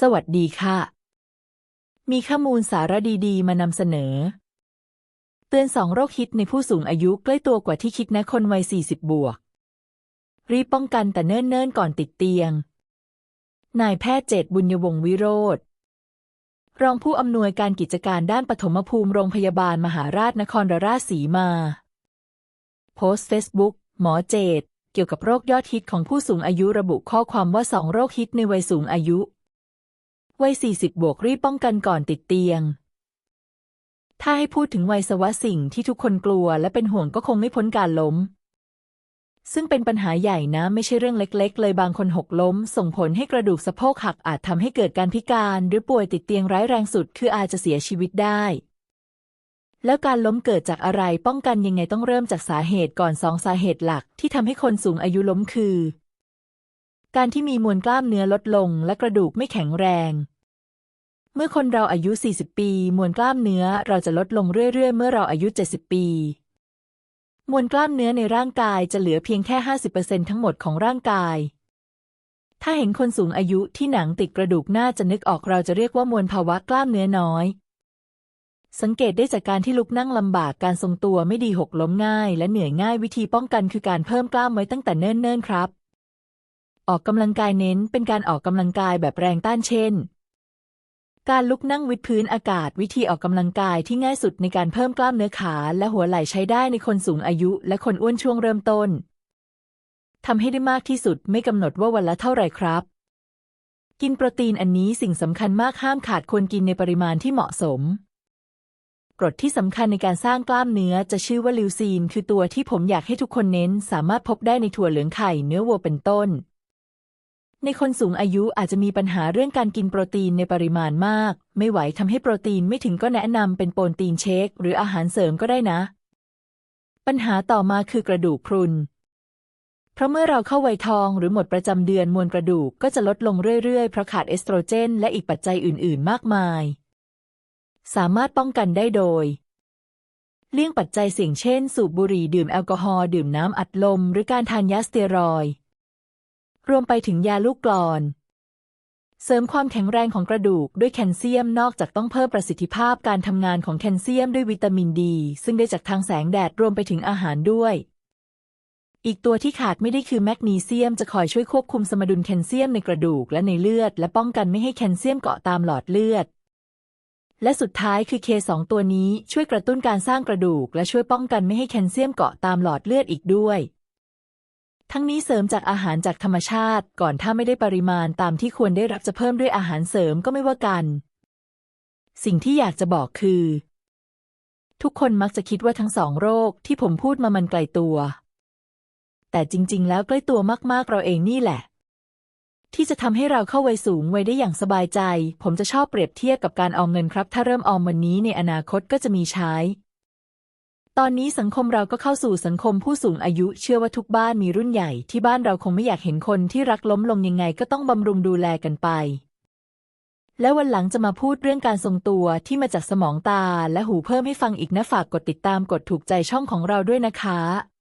สวัสดีค่ะ มีข้อมูลสาระดีๆ มานำเสนอ เตือนสองโรคฮิตในผู้สูงอายุใกล้ตัวกว่าที่คิดนะคนวัย 40 บวก รีบป้องกันแต่เนิ่นๆ ก่อนติดเตียง นายแพทย์เจตบุญยวงศ์วิโรธรองผู้อำนวยการกิจการด้านปฐมภูมิโรงพยาบาลมหาราชนครราชสีมา โพสต์เฟซบุ๊กหมอเจตเกี่ยวกับโรคยอดฮิตของผู้สูงอายุระบุข้อความว่าสองโรคฮิตในวัยสูงอายุ วัย 40 บวกรีบป้องกันก่อนติดเตียง ถ้าให้พูดถึงวัยสวะสิ่งที่ทุกคนกลัวและเป็นห่วงก็คงไม่พ้นการล้ม ซึ่งเป็นปัญหาใหญ่นะไม่ใช่เรื่องเล็ก ๆ เลยบางคนหกล้ม ส่งผลให้กระดูกสะโพกหักอาจทำให้เกิดการพิการหรือป่วยติดเตียงร้ายแรงสุด คืออาจจะเสียชีวิตได้แล้วการล้มเกิดจากอะไรป้องกันยังไงต้องเริ่มจากสาเหตุก่อนสองสาเหตุหลักที่ทำให้คนสูงอายุล้มคือ การที่มีมวลกล้ามเนื้อลดลงและกระดูกไม่แข็งแรง มื่อคนเราอายุ 40 ปี มวลกล้ามเนื้อเราจะลดลงเรื่อย ๆ เมื่อเราอายุ 70 ปี มวลกล้ามเนื้อในร่างกายจะเหลือเพียงแค่ 50%ทั้งหมดของร่างกาย ถ้าเห็นคนสูงอายุที่หนังติดกระดูกหน่าจะนึกออกเราจะเรียกว่ามวลภาวะกล้ามเนื้อน้อย สังเกตได้จากการที่ลุกนั่งลำบากการทรงตัวไม่ดีหกล้มง่าย และเหนื่อยง่ายวิธีป้องกันคือการเพิ่มกล้ามไว้ตั้งแต่เนิ่นๆครับ ออกกำลังกายเน้นเป็นการออกกำลังกายแบบแรงต้านเช่น การลุกนั่งวิดพื้นอากาศวิธีออกกำลังกายที่ง่ายสุดในการเพิ่มกล้ามเนื้อขาและหัวไหล่ใช้ได้ในคนสูงอายุและคนอ้วนช่วงเริ่มต้นทำให้ได้มากที่สุดไม่กำหนดว่าวันละเท่าไหร่ครับ กินโปรตีนอันนี้สิ่งสำคัญมากห้ามขาดควรกินในปริมาณที่เหมาะสม กรดที่สำคัญในการสร้างกล้ามเนื้อจะชื่อว่าลิวซีน คือตัวที่ผมอยากให้ทุกคนเน้น สามารถพบได้ในถั่วเหลืองไข่เนื้อวัวเป็นต้น ในคนสูงอายุอาจจะมีปัญหาเรื่องการกินโปรตีนในปริมาณมาก ไม่ไหวทำให้โปรตีนไม่ถึงก็แนะนำเป็นโปรตีนเชค หรืออาหารเสริมก็ได้นะ ปัญหาต่อมาคือกระดูกพรุน เพราะเมื่อเราเข้าวัยทองหรือหมดประจำเดือนมวลกระดูกก็จะลดลงเรื่อยๆ เพราะขาดเอสโตรเจน และอีกปัจจัยอื่น ๆ มากมาย สามารถป้องกันได้โดยเลี่ยงปัจจัยเสี่ยงเช่น สูบบุหรี่ดื่มแอลกอฮอล์ดื่มน้ำอัดลม หรือการทานยาสเตียรอยด์ รวมไปถึงยาลูกกรอน เสริมความแข็งแรงของกระดูกด้วยแคลเซียมนอกจากต้องเพิ่มประสิทธิภาพการทำงานของแคลเซียมด้วยวิตามินดี ซึ่งได้จากทางแสงแดดรวมไปถึงอาหารด้วยอีกตัวที่ขาดไม่ได้คือแมกนีเซียมจะคอยช่วยควบคุมสมดุลแคลเซียมในกระดูกและในเลือด และป้องกันไม่ให้แคลเซียมเกาะตามหลอดเลือด และสุดท้ายคือเคสองตัวนี้ช่วยกระตุ้นการสร้างกระดูก และช่วยป้องกันไม่ให้แคลเซียมเกาะตามหลอดเลือดอีกด้วย ทั้งนี้เสริมจากอาหารจากธรรมชาติ ก่อนถ้าไม่ได้ปริมาณตามที่ควรได้รับจะเพิ่มด้วยอาหารเสริมก็ไม่ว่ากัน สิ่งที่อยากจะบอกคือ ทุกคนมักจะคิดว่าทั้งสองโรคที่ผมพูดมามันไกลตัว แต่จริง ๆ แล้วใกล้ตัวมากๆเราเองนี่แหละ ที่จะทำให้เราเข้าวัยสูงวัยได้อย่างสบายใจ ผมจะชอบเปรียบเทียบกับการออมเงินครับ ถ้าเริ่มออมวันนี้ในอนาคตก็จะมีใช้ ตอนนี้สังคมเราก็เข้าสู่สังคมผู้สูงอายุ เชื่อว่าทุกบ้านมีรุ่นใหญ่ที่บ้านเราคงไม่อยากเห็นคนที่รักล้มลงยังไงก็ต้องบำรุงดูแลกันไป และวันหลังจะมาพูดเรื่องการทรงตัวที่มาจากสมองตาและหูเพิ่มให้ฟังอีกนะฝากกดติดตามกดถูกใจช่องของเราด้วยนะคะ